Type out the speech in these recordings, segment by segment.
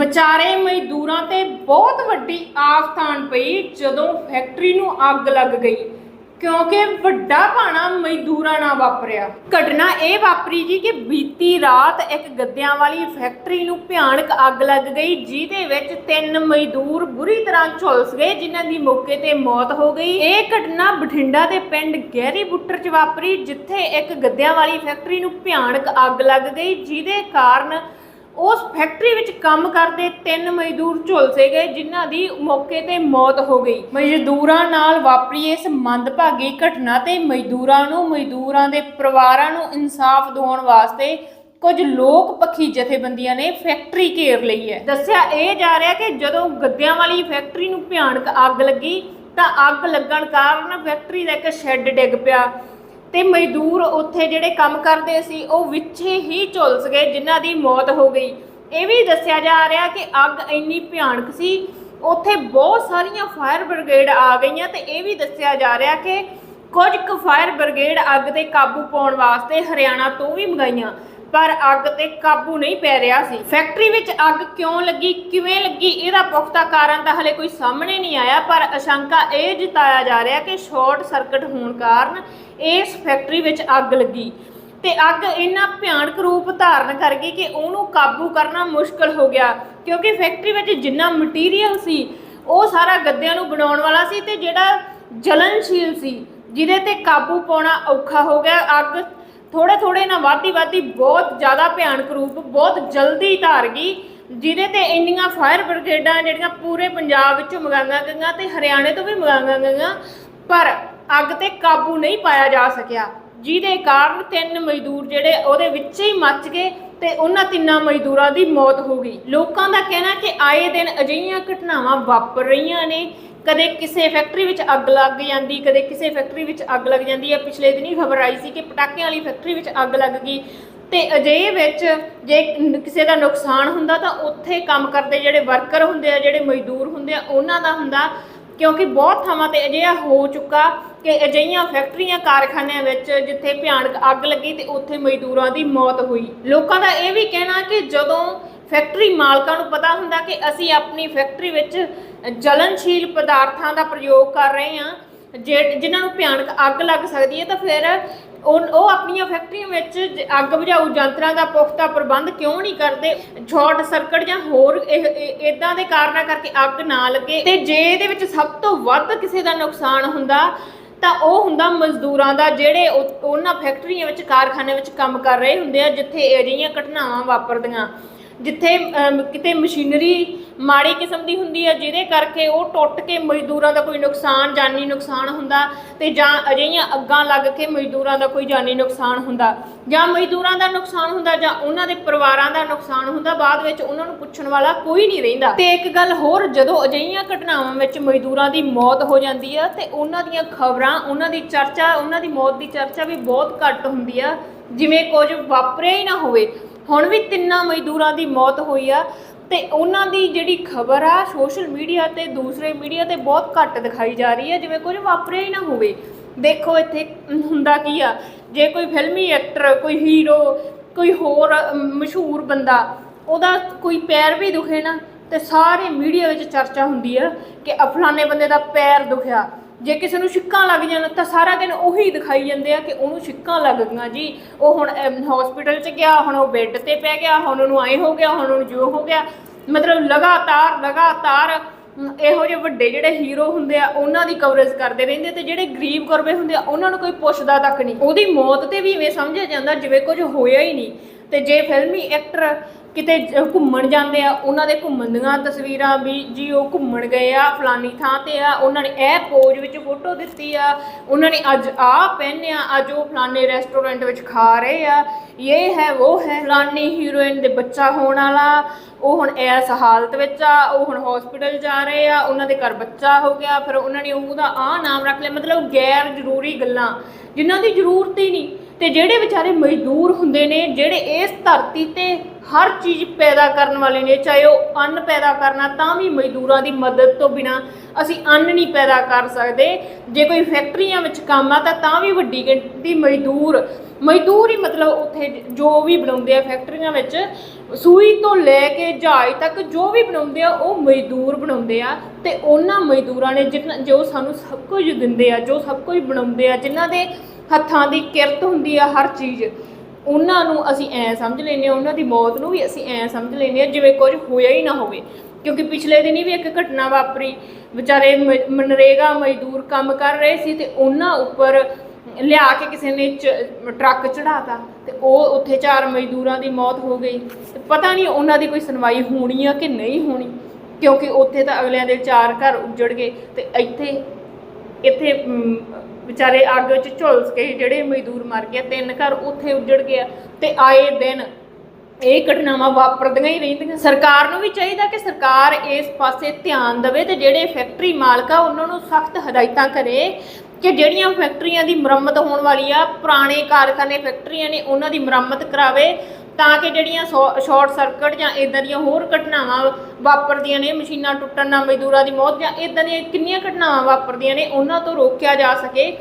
ਵਿਚਾਰੇ ਮਜ਼ਦੂਰਾਂ ਤੇ ਬਹੁਤ ਵੱਡੀ ਆਫਤ ਆਣ ਪਈ ਜਦੋਂ ਫੈਕਟਰੀ ਨੂੰ ਅੱਗ ਲੱਗ ਗਈ, ਕਿਉਂਕਿ ਵੱਡਾ ਭਾਣਾ ਮਜ਼ਦੂਰਾਂ ਨਾਲ ਵਾਪਰਿਆ। ਘਟਨਾ ਇਹ ਵਾਪਰੀ ਜੀ ਕਿ ਬੀਤੀ ਰਾਤ ਇੱਕ ਗੱਦਿਆਂ ਵਾਲੀ ਫੈਕਟਰੀ ਨੂੰ ਭਿਆਨਕ ਅੱਗ ਲੱਗ ਗਈ, ਜਿਹਦੇ ਵਿੱਚ ਤਿੰਨ ਮਜ਼ਦੂਰ ਬੁਰੀ ਤਰ੍ਹਾਂ ਝੁਲਸ ਗਏ, ਜਿਨ੍ਹਾਂ ਦੀ ਮੌਕੇ ਤੇ ਮੌਤ ਹੋ ਗਈ। ਇਹ ਘਟਨਾ ਬਠਿੰਡਾ ਦੇ ਪਿੰਡ ਗਹਿਰੀ ਬੁੱਟਰ 'ਚ ਵਾਪਰੀ, ਜਿੱਥੇ ਇੱਕ ਗੱਦਿਆਂ ਵਾਲੀ ਫੈਕਟਰੀ ਨੂੰ ਭਿਆਨਕ ਅੱਗ ਲੱਗ ਗਈ, ਜਿਹਦੇ ਕਾਰਨ ਉਸ ਫੈਕਟਰੀ ਵਿੱਚ ਕੰਮ ਕਰਦੇ ਤਿੰਨ ਮਜ਼ਦੂਰ ਝੁਲਸੇ ਗਏ, ਜਿਨ੍ਹਾਂ ਦੀ ਮੌਕੇ ਤੇ ਮੌਤ ਹੋ ਗਈ। ਮਜ਼ਦੂਰਾਂ ਨਾਲ ਵਾਪਰੀ ਇਸ ਮੰਦਭਾਗੀ ਘਟਨਾ ਤੇ ਮਜ਼ਦੂਰਾਂ ਨੂੰ, ਮਜ਼ਦੂਰਾਂ ਦੇ ਪਰਿਵਾਰਾਂ ਨੂੰ ਇਨਸਾਫ ਦਿਵਾਉਣ ਵਾਸਤੇ ਕੁਝ ਲੋਕ ਪੱਖੀ ਜਥੇਬੰਦੀਆਂ ਨੇ ਫੈਕਟਰੀ ਘੇਰ ਲਈ ਹੈ। ਦੱਸਿਆ ਇਹ ਜਾ ਰਿਹਾ ਕਿ ਜਦੋਂ ਗੱਦਿਆਂ ਵਾਲੀ ਫੈਕਟਰੀ ਨੂੰ ਭਿਆਨਕ ਅੱਗ ਲੱਗੀ, ਤਾਂ ਅੱਗ ਲੱਗਣ ਕਾਰਨ ਫੈਕਟਰੀ ਦਾ ਇੱਕ ਸ਼ੈੱਡ ਡਿੱਗ ਪਿਆ। ਤੇ ਮਜ਼ਦੂਰ ਉੱਥੇ ਜਿਹੜੇ ਕੰਮ ਕਰਦੇ ਸੀ, ਉਹ ਵਿੱਚ ਹੀ ਝੁਲਸ ਗਏ, ਜਿਨ੍ਹਾਂ ਦੀ ਮੌਤ ਹੋ ਗਈ। ਇਹ ਵੀ ਦੱਸਿਆ ਜਾ ਰਿਹਾ ਕਿ ਅੱਗ ਇੰਨੀ ਭਿਆਨਕ ਸੀ, ਉੱਥੇ ਬਹੁਤ ਸਾਰੀਆਂ ਫਾਇਰ ਬ੍ਰਿਗੇਡ ਆ ਗਈਆਂ ਤੇ ਇਹ ਵੀ ਦੱਸਿਆ ਜਾ ਰਿਹਾ ਕਿ ਕੁਝ ਕੁ ਫਾਇਰ ਬ੍ਰਿਗੇਡ ਅੱਗ ਤੇ ਕਾਬੂ ਪਾਉਣ ਵਾਸਤੇ ਹਰਿਆਣਾ ਤੋਂ ਵੀ ਮੰਗਾਈਆਂ। ਪਰ ਅੱਗ ਤੇ ਕਾਬੂ ਨਹੀਂ ਪੈ ਰਿਹਾ ਸੀ। ਫੈਕਟਰੀ ਵਿੱਚ ਅੱਗ ਕਿਉਂ ਲੱਗੀ, ਕਿਵੇਂ ਲੱਗੀ, ਇਹਦਾ ਪੁਖਤਾ ਕਾਰਨ ਤਾਂ ਹਲੇ ਕੋਈ ਸਾਹਮਣੇ ਨਹੀਂ ਆਇਆ, ਪਰ ਅਸ਼ੰਕਾ ਇਹ ਜਤਾਇਆ ਜਾ ਰਿਹਾ ਕਿ ਸ਼ਾਰਟ ਸਰਕਟ ਹੋਣ ਕਾਰਨ ਇਸ ਫੈਕਟਰੀ ਵਿੱਚ ਅੱਗ ਲੱਗੀ। ਤੇ ਅੱਗ ਇੰਨਾ ਭਿਆਨਕ ਰੂਪ ਧਾਰਨ ਕਰ ਗਈ ਕਿ ਉਹਨੂੰ ਕਾਬੂ ਕਰਨਾ ਮੁਸ਼ਕਲ ਹੋ ਗਿਆ, ਕਿਉਂਕਿ ਫੈਕਟਰੀ ਵਿੱਚ ਜਿੰਨਾ ਮਟੀਰੀਅਲ ਸੀ, ਉਹ ਸਾਰਾ ਗੱਦਿਆਂ ਨੂੰ ਬਣਾਉਣ ਵਾਲਾ ਸੀ ਤੇ ਜਿਹੜਾ ਜਲਨਸ਼ੀਲ ਸੀ, ਜਿਹਦੇ ਤੇ ਕਾਬੂ ਪਾਉਣਾ ਔਖਾ ਹੋ ਗਿਆ, ਅੱਗ ਥੋੜੇ ਥੋੜੇ ਨਾ ਵਾਧੀ ਵਾਧੀ ਬਹੁਤ ਜ਼ਿਆਦਾ ਭਿਆਨਕ ਰੂਪ, ਬਹੁਤ ਜਲਦੀ ਧਾਰ ਗਈ, ਜਿਹਦੇ ਤੇ ਇੰਨੀਆਂ ਫਾਇਰ ਬ੍ਰਿਗੇਡਾਂ ਜਿਹੜੀਆਂ ਪੂਰੇ ਪੰਜਾਬ ਵਿੱਚੋਂ ਮੰਗਾਈਆਂ ਗਈਆਂ ਤੇ ਹਰਿਆਣੇ ਤੋਂ ਵੀ ਮੰਗਾਈਆਂ ਗਈਆਂ, ਪਰ ਅੱਗ ਤੇ ਕਾਬੂ ਨਹੀਂ ਪਾਇਆ ਜਾ ਸਕਿਆ, ਜਿਹਦੇ ਕਾਰਨ ਤਿੰਨ ਮਜ਼ਦੂਰ ਜਿਹੜੇ ਉਹਦੇ ਵਿੱਚ ਹੀ ਮੱਚ ਗਏ ਤੇ ਉਹਨਾਂ ਤਿੰਨਾਂ ਮਜ਼ਦੂਰਾਂ ਦੀ ਮੌਤ ਹੋ ਗਈ। ਲੋਕਾਂ ਦਾ ਕਹਿਣਾ ਕਿ ਆਏ ਦਿਨ ਅਜਿਹੀਆਂ ਘਟਨਾਵਾਂ ਵਾਪਰ ਰਹੀਆਂ ਨੇ ਕਦੇ ਕਿਸੇ ਫੈਕਟਰੀ ਵਿੱਚ ਅੱਗ ਲੱਗ ਜਾਂਦੀ, ਕਦੇ ਕਿਸੇ ਫੈਕਟਰੀ ਵਿੱਚ ਅੱਗ ਲੱਗ ਜਾਂਦੀ ਹੈ। ਪਿਛਲੇ ਦਿਨੀ ਖਬਰ ਆਈ ਸੀ ਕਿ ਪਟਾਕਿਆਂ ਵਾਲੀ ਫੈਕਟਰੀ ਵਿੱਚ ਅੱਗ ਲੱਗ ਗਈ ਤੇ ਅਜਿਹੇ ਵਿੱਚ ਜੇ ਕਿਸੇ ਦਾ ਨੁਕਸਾਨ ਹੁੰਦਾ ਤਾਂ ਉੱਥੇ ਕੰਮ ਕਰਦੇ ਜਿਹੜੇ ਵਰਕਰ ਹੁੰਦੇ ਆ, ਜਿਹੜੇ ਮਜ਼ਦੂਰ ਹੁੰਦੇ ਆ, ਉਹਨਾਂ ਦਾ ਹੁੰਦਾ। ਕਿਉਂਕਿ ਬਹੁਤ ਥਾਵਾਂ ਤੇ ਅਜਿਹਾ ਹੋ ਚੁੱਕਾ ਕਿ ਅਜਿਹੀਆਂ ਫੈਕਟਰੀਆਂ ਕਾਰਖਾਨਿਆਂ ਵਿੱਚ ਜਿੱਥੇ ਭਿਆਨਕ ਅੱਗ ਲੱਗੀ ਤੇ ਉੱਥੇ ਮਜ਼ਦੂਰਾਂ ਦੀ ਮੌਤ ਹੋਈ। ਲੋਕਾਂ ਦਾ ਇਹ ਵੀ ਕਹਿਣਾ ਕਿ ਜਦੋਂ ਫੈਕਟਰੀ ਮਾਲਕਾਂ ਨੂੰ ਪਤਾ ਹੁੰਦਾ ਕਿ ਅਸੀਂ ਆਪਣੀ ਫੈਕਟਰੀ ਵਿੱਚ ਜਲਨਸ਼ੀਲ ਪਦਾਰਥਾਂ ਦਾ ਪ੍ਰਯੋਗ ਕਰ ਰਹੇ ਹਾਂ। ਜੇ- ਜਿਨ੍ਹਾਂ ਨੂੰ ਭਿਆਨਕ ਅੱਗ ਲੱਗ ਸਕਦੀ ਹੈ ਤਾਂ ਫਿਰ ਉਹ ਆਪਣੀਆਂ ਫੈਕਟਰੀਆਂ ਵਿੱਚ ਅੱਗ ਬੁਝਾਊ ਯੰਤਰਾਂ ਦਾ ਪੁਖਤਾ ਪ੍ਰਬੰਧ ਕਿਉਂ ਨਹੀਂ ਕਰਦੇ? ਸ਼ਾਰਟ ਸਰਕਟ ਜਾਂ ਹੋਰ ਇਦਾਂ ਦੇ ਕਾਰਨਾਂ ਕਰਕੇ ਅੱਗ ਨਾ ਲੱਗੇ ਤੇ ਜੇ ਇਹਦੇ ਵਿੱਚ ਸਭ ਤੋਂ ਵੱਧ ਕਿਸੇ ਦਾ ਨੁਕਸਾਨ ਹੁੰਦਾ, ਤਾਂ ਉਹ ਹੁੰਦਾ ਮਜ਼ਦੂਰਾਂ ਦਾ ਜਿਹੜੇ ਉਹਨਾਂ ਫੈਕਟਰੀਆਂ ਵਿੱਚ ਕਾਰਖਾਨੇ ਵਿੱਚ ਕੰਮ ਕਰ ਰਹੇ ਹੁੰਦੇ ਆ, ਜਿੱਥੇ ਅਜਿਹੀਆਂ ਘਟਨਾਵਾਂ ਵਾਪਰਦੀਆਂ। ਜਿੱਥੇ ਅਮ, ਕਿਤੇ ਮਸ਼ੀਨਰੀ ਮਾੜੀ ਕਿਸਮ ਦੀ ਹੁੰਦੀ ਹੈ ਜਿਹਦੇ ਕਰਕੇ ਉਹ ਟੁੱਟ ਕੇ ਮਜ਼ਦੂਰਾਂ ਦਾ ਕੋਈ ਨੁਕਸਾਨ ਜਾਨੀ ਨੁਕਸਾਨ ਹੁੰਦਾ ਤੇ ਜਾਂ ਅਜਿਹੀਆਂ ਅੱਗਾਂ ਲੱਗ ਕੇ ਮਜ਼ਦੂਰਾਂ ਦਾ ਕੋਈ ਜਾਨੀ ਨੁਕਸਾਨ ਹੁੰਦਾ। ਜਾਂ ਮਜ਼ਦੂਰਾਂ ਦਾ ਨੁਕਸਾਨ ਹੁੰਦਾ ਜਾਂ ਉਹਨਾਂ ਦੇ ਪਰਿਵਾਰਾਂ ਦਾ ਨੁਕਸਾਨ ਹੁੰਦਾ ਬਾਅਦ ਵਿੱਚ ਉਹਨਾਂ ਨੂੰ ਪੁੱਛਣ ਵਾਲਾ ਕੋਈ ਨਹੀਂ ਰਹਿੰਦਾ। ਤੇ ਇੱਕ ਗੱਲ ਹੋਰ ਜਦੋਂ ਅਜਿਹੀਆਂ ਘਟਨਾਵਾਂ ਵਿੱਚ ਮਜ਼ਦੂਰਾਂ ਦੀ ਮੌਤ ਹੋ ਜਾਂਦੀ ਆ ਤੇ ਉਹਨਾਂ ਦੀਆਂ ਖਬਰਾਂ ਉਹਨਾਂ ਦੀ ਚਰਚਾ ਉਹਨਾਂ ਦੀ ਮੌਤ ਦੀ ਚਰਚਾ ਵੀ ਬਹੁਤ ਘੱਟ ਹੁੰਦੀ ਆ ਜਿਵੇਂ ਕੁਝ ਵਾਪਰਿਆ ਹੀ ਨਾ ਹੋਵੇ। ਹੁਣ ਵੀ ਤਿੰਨਾਂ ਮਜ਼ਦੂਰਾਂ ਦੀ ਮੌਤ ਹੋਈ ਆ ਤੇ ਉਹਨਾਂ ਦੀ ਜਿਹੜੀ ਖਬਰ ਆ ਸੋਸ਼ਲ ਮੀਡੀਆ ਤੇ ਦੂਸਰੇ ਮੀਡੀਆ ਤੇ ਬਹੁਤ ਘੱਟ ਦਿਖਾਈ ਜਾ ਰਹੀ ਹੈ ਜਿਵੇਂ ਕੁਝ ਵਾਪਰਿਆ ਹੀ ਨਾ ਹੋਵੇ। ਦੇਖੋ ਇੱਥੇ ਹੁੰਦਾ ਕੀ ਆ, ਜੇ ਕੋਈ ਫਿਲਮੀ ਐਕਟਰ, ਕੋਈ ਹੀਰੋ, ਕੋਈ ਹੋਰ ਮਸ਼ਹੂਰ ਬੰਦਾ, ਉਹਦਾ ਕੋਈ ਪੈਰ ਵੀ ਦੁਖੇ ਨਾ, ਤੇ ਸਾਰੇ ਮੀਡੀਆ ਵਿੱਚ ਚਰਚਾ ਹੁੰਦੀ ਆ ਕਿ ਅਫਲਾਣੇ ਬੰਦੇ ਦਾ ਪੈਰ ਦੁਖਿਆ। ਜੇ ਕਿਸੇ ਨੂੰ ਛਿੱਕਾਂ ਲੱਗ ਜਾਣ ਤਾਂ ਸਾਰਾ ਦਿਨ ਉਹੀ ਦਿਖਾਈ ਜਾਂਦੇ ਆ ਕਿ ਉਹਨੂੰ ਛਿੱਕਾਂ ਲੱਗ ਗਈਆਂ ਜੀ। ਉਹ ਹੁਣ ਹਸਪੀਟਲ 'ਚ ਗਿਆ, ਹੁਣ ਉਹ ਬੈੱਡ ਤੇ ਪੈ ਗਿਆ, ਹੁਣ ਉਹਨੂੰ ਐ ਹੋ ਗਿਆ, ਹੁਣ ਉਹਨੂੰ ਜੋ ਹੋ ਗਿਆ। ਮਤਲਬ ਲਗਾਤਾਰ ਲਗਾਤਾਰ ਇਹੋ ਜਿਹੇ ਵੱਡੇ ਜਿਹੜੇ ਹੀਰੋ ਹੁੰਦੇ ਆ, ਉਹਨਾਂ ਦੀ ਕਵਰੇਜ ਕਰਦੇ ਰਹਿੰਦੇ ਤੇ ਜਿਹੜੇ ਗਰੀਬ ਗੁਰਬੇ ਹੁੰਦੇ ਆ, ਉਹਨਾਂ ਨੂੰ ਕੋਈ ਪੁੱਛਦਾ ਤੱਕ ਨਹੀਂ। ਉਹਦੀ ਮੌਤ ਤੇ ਵੀ ਇਵੇਂ ਸਮਝਿਆ ਜਾਂਦਾ, ਜਿਵੇਂ ਕੁਝ ਹੋਇਆ ਹੀ ਨਹੀਂ। ਤੇ ਜੇ ਫਿਲਮੀ ਐਕਟਰ ਕਿਤੇ ਘੁੰਮਣ ਜਾਂਦੇ ਆ, ਉਹਨਾਂ ਦੇ ਘੁੰਮਣ ਦੀਆਂ ਤਸਵੀਰਾਂ ਵੀ ਜੀ ਉਹ ਘੁੰਮਣ ਗਏ ਆ, ਫਲਾਨੀ ਥਾਂ ਤੇ ਆ, ਉਹਨਾਂ ਨੇ ਇਹ ਪੋਜ ਵਿੱਚ ਫੋਟੋ ਦਿੱਤੀ ਆ, ਉਹਨਾਂ ਨੇ ਅੱਜ ਆ ਪਹਿਨਿਆ ਅੱਜ ਉਹ ਫਲਾਨੇ ਰੈਸਟੋਰੈਂਟ ਵਿੱਚ ਖਾ ਰਹੇ ਆ, ਇਹ ਹੈ, ਉਹ ਹੈ ਫਲਾਨੀ ਹੀਰੋਇਨ ਦੇ ਬੱਚਾ ਹੋਣ ਵਾਲਾ, ਉਹ ਹੁਣ ਇਸ ਹਾਲਤ ਵਿੱਚ ਆ, ਉਹ ਹੁਣ ਹਸਪੀਟਲ ਜਾ ਰਹੇ ਆ, ਉਹਨਾਂ ਦੇ ਘਰ ਬੱਚਾ ਹੋ ਗਿਆ, ਫਿਰ ਉਹਨਾਂ ਨੇ ਉਹਦਾ ਆ ਨਾਮ ਰੱਖ ਲਿਆ, ਮਤਲਬ ਗੈਰ ਜ਼ਰੂਰੀ ਗੱਲਾਂ, ਜਿਨ੍ਹਾਂ ਦੀ ਜ਼ਰੂਰਤ ਹੀ ਨਹੀਂ ਤੇ ਜਿਹੜੇ ਵਿਚਾਰੇ ਮਜ਼ਦੂਰ ਹੁੰਦੇ ਨੇ, ਜਿਹੜੇ ਇਸ ਧਰਤੀ ਤੇ ਹਰ ਚੀਜ਼ ਪੈਦਾ ਕਰਨ ਵਾਲੇ ਨੇ, ਚਾਹੇ ਉਹ ਅੰਨ ਪੈਦਾ ਕਰਨਾ, ਤਾਂ ਵੀ ਮਜ਼ਦੂਰਾਂ ਦੀ ਮਦਦ ਤੋਂ ਬਿਨਾ ਅਸੀਂ ਅੰਨ ਨਹੀਂ ਪੈਦਾ ਕਰ ਸਕਦੇ। ਜੇ ਕੋਈ ਫੈਕਟਰੀਆਂ ਵਿੱਚ ਕੰਮ ਆ, ਤਾਂ ਤਾਂ ਵੀ ਵੱਡੀ ਗਿਣਤੀ ਮਜ਼ਦੂਰ ਮਜ਼ਦੂਰ ਹੀ ਮਤਲਬ ਉੱਥੇ ਜੋ ਵੀ ਬਣਾਉਂਦੇ ਆ ਫੈਕਟਰੀਆਂ ਵਿੱਚ, ਸੂਈ ਤੋਂ ਲੈ ਕੇ ਜਹਾਜ਼ ਤੱਕ ਜੋ ਵੀ ਬਣਾਉਂਦੇ ਆ, ਉਹ ਮਜ਼ਦੂਰ ਬਣਾਉਂਦੇ ਆ। ਤੇ ਉਹਨਾਂ ਮਜ਼ਦੂਰਾਂ ਨੇ ਜਿਨ੍ਹਾਂ ਜੋ ਸਾਨੂੰ ਸਭ ਕੁਝ ਦਿੰਦੇ ਆ, ਜੋ ਸਭ ਕੁਝ ਬਣਾਉਂਦੇ ਆ, ਜਿਨ੍ਹਾਂ ਦੇ ਹੱਥਾਂ ਦੀ ਕਿਰਤ ਹੁੰਦੀ ਆ ਹਰ ਚੀਜ਼। ਉਹਨਾਂ ਨੂੰ ਅਸੀਂ ਐ ਸਮਝ ਲੈਂਦੇ ਹਾਂ, ਉਹਨਾਂ ਦੀ ਮੌਤ ਨੂੰ ਵੀ ਅਸੀਂ ਐ ਸਮਝ ਲੈਂਦੇ ਹਾਂ, ਜਿਵੇਂ ਕੁਝ ਹੋਇਆ ਹੀ ਨਾ ਹੋਵੇ। ਕਿਉਂਕਿ ਪਿਛਲੇ ਦਿਨੀ ਵੀ ਇੱਕ ਘਟਨਾ ਵਾਪਰੀ। ਵਿਚਾਰੇ ਮਨਰੇਗਾ ਮਜ਼ਦੂਰ ਕੰਮ ਕਰ ਰਹੇ ਸੀ ਤੇ ਉਹਨਾਂ ਉੱਪਰ ਲਿਆ ਕੇ ਕਿਸੇ ਨੇ ਚ- ਟਰੱਕ ਚੜਾਤਾ ਤੇ ਉਹ ਉੱਥੇ ਚਾਰ ਮਜ਼ਦੂਰਾਂ ਦੀ ਮੌਤ ਹੋ ਗਈ। ਤੇ ਪਤਾ ਨਹੀਂ ਉਹਨਾਂ ਦੀ ਕੋਈ ਸੁਣਵਾਈ ਹੋਣੀ ਆ ਕਿ ਨਹੀਂ ਹੋਣੀ, ਕਿਉਂਕਿ ਉੱਥੇ ਤਾਂ ਅਗਲਿਆਂ ਦੇ ਚਾਰ ਘਰ ਉੱਜੜ ਗਏ ਤੇ ਇੱਥੇ ਇੱਥੇ ਵਿਚਾਰੇ ਅੱਗ ਵਿੱਚ ਝੁਲਸ ਕੇ ਜਿਹੜੇ ਮਜ਼ਦੂਰ ਮਰ ਗਏ ਤਿੰਨ ਘਰ ਉੱਥੇ ਉੱਜੜ ਗਿਆ ਤੇ ਆਏ ਦਿਨ ਇਹ ਘਟਨਾਵਾਂ ਵਾਪਰਦੀਆਂ ਹੀ ਰਹਿੰਦੀਆਂ। ਸਰਕਾਰ ਨੂੰ ਵੀ ਚਾਹੀਦਾ ਕਿ ਸਰਕਾਰ ਇਸ ਪਾਸੇ ਧਿਆਨ ਦੇਵੇ ਤੇ ਜਿਹੜੇ ਫੈਕਟਰੀ ਮਾਲਕ ਆ, ਉਹਨਾਂ ਨੂੰ ਸਖਤ ਹਦਾਇਤਾਂ ਕਰੇ ਕਿ ਜਿਹੜੀਆਂ ਫੈਕਟਰੀਆਂ ਦੀ ਮੁਰੰਮਤ ਹੋਣ ਵਾਲੀ ਆ, ਪੁਰਾਣੇ ਕਾਰਖਾਨੇ ਫੈਕਟਰੀਆਂ ਨੇ ਉਹਨਾਂ ਦੀ ਮੁਰੰਮਤ ਕਰਾਵੇ। ਤਾਂ ਕਿ ਜਿਹੜੀਆਂ ਸ਼ਾਰਟ ਸਰਕਟ ਜਾਂ ਇਦਾਂ ਦੀਆਂ ਹੋਰ ਘਟਨਾਵਾਂ ਵਾਪਰਦੀਆਂ ਨੇ, ਮਸ਼ੀਨਾਂ ਟੁੱਟਣ ਨਾਲ, ਮਜ਼ਦੂਰਾਂ ਦੀ ਮੌਤ ਜਾਂ ਇਦਾਂ ਦੀਆਂ ਕਿੰਨੀਆਂ ਘਟਨਾਵਾਂ ਵਾਪਰਦੀਆਂ ਨੇ, ਉਹਨਾਂ ਤੋਂ ਰੋਕਿਆ ਜਾ ਸਕੇ।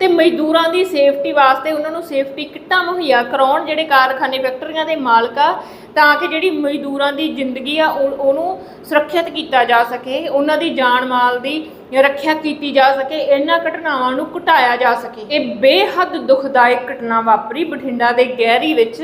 ਤੇ ਮਜ਼ਦੂਰਾਂ ਦੀ ਸੇਫਟੀ ਵਾਸਤੇ ਉਹਨਾਂ ਨੂੰ ਸੇਫਟੀ ਕਿੱਟਾਂ ਮੁਹੱਈਆ ਕਰਾਉਣ ਜਿਹੜੇ ਕਾਰਖਾਨੇ ਫੈਕਟਰੀਆਂ ਦੇ ਮਾਲਕ ਆ, ਤਾਂ ਕਿ ਜਿਹੜੀ ਮਜ਼ਦੂਰਾਂ ਦੀ ਜ਼ਿੰਦਗੀ ਆ, ਉਹ- ਉਹਨੂੰ ਸੁਰੱਖਿਅਤ ਕੀਤਾ ਜਾ ਸਕੇ, ਉਹਨਾਂ ਦੀ ਜਾਨ ਮਾਲ ਦੀ ਰੱਖਿਆ ਕੀਤੀ ਜਾ ਸਕੇ, ਇਹਨਾਂ ਘਟਨਾਵਾਂ ਨੂੰ ਘਟਾਇਆ ਜਾ ਸਕੇ। ਇਹ ਬੇਹੱਦ ਦੁਖਦਾਇਕ ਘਟਨਾ ਵਾਪਰੀ ਬਠਿੰਡਾ ਦੇ ਗਹਿਰੀ ਵਿੱਚ।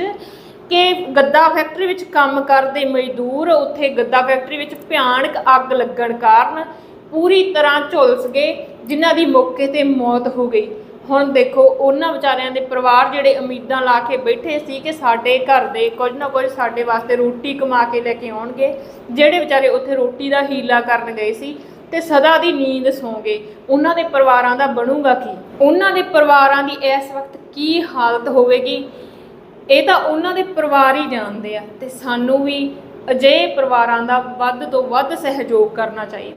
ਕਿ ਗੱਦਾ ਫੈਕਟਰੀ ਵਿੱਚ ਕੰਮ ਕਰਦੇ ਮਜ਼ਦੂਰ ਉੱਥੇ ਗੱਦਾ ਫੈਕਟਰੀ ਵਿੱਚ ਭਿਆਨਕ ਅੱਗ ਲੱਗਣ ਕਾਰਨ ਪੂਰੀ ਤਰ੍ਹਾਂ ਝੁਲਸ ਗਏ, ਜਿਨ੍ਹਾਂ ਦੀ ਮੌਕੇ ਤੇ ਮੌਤ ਹੋ ਗਈ। ਹੁਣ ਦੇਖੋ, ਉਹਨਾਂ ਵਿਚਾਰਿਆਂ ਦੇ ਪਰਿਵਾਰ ਜਿਹੜੇ ਉਮੀਦਾਂ ਲਾ ਕੇ ਬੈਠੇ ਸੀ ਕਿ ਸਾਡੇ ਘਰ ਦੇ ਕੁਝ ਨਾ ਕੁਝ ਸਾਡੇ ਵਾਸਤੇ ਰੋਟੀ ਕਮਾ ਕੇ ਲੈ ਕੇ ਆਉਣਗੇ, ਜਿਹੜੇ ਵਿਚਾਰੇ ਉੱਥੇ ਰੋਟੀ ਦਾ ਹੀਲਾ ਕਰਨ ਗਏ ਸੀ ਤੇ ਸਦਾ ਦੀ ਨੀਂਦ ਸੌਂਗੇ ਉਹਨਾਂ ਦੇ ਪਰਿਵਾਰਾਂ ਦਾ ਬਣੂਗਾ ਕੀ? ਉਹਨਾਂ ਦੇ ਪਰਿਵਾਰਾਂ ਦੀ ਇਸ ਵਕਤ ਕੀ ਹਾਲਤ ਹੋਵੇਗੀ? ਇਹ ਤਾਂ ਉਹਨਾਂ ਦੇ ਪਰਿਵਾਰ ਹੀ ਜਾਣਦੇ ਆ ਤੇ ਸਾਨੂੰ ਵੀ ਅਜਿਹੇ ਪਰਿਵਾਰਾਂ ਦਾ ਵੱਧ ਤੋਂ ਵੱਧ ਸਹਿਯੋਗ ਕਰਨਾ ਚਾਹੀਦਾ।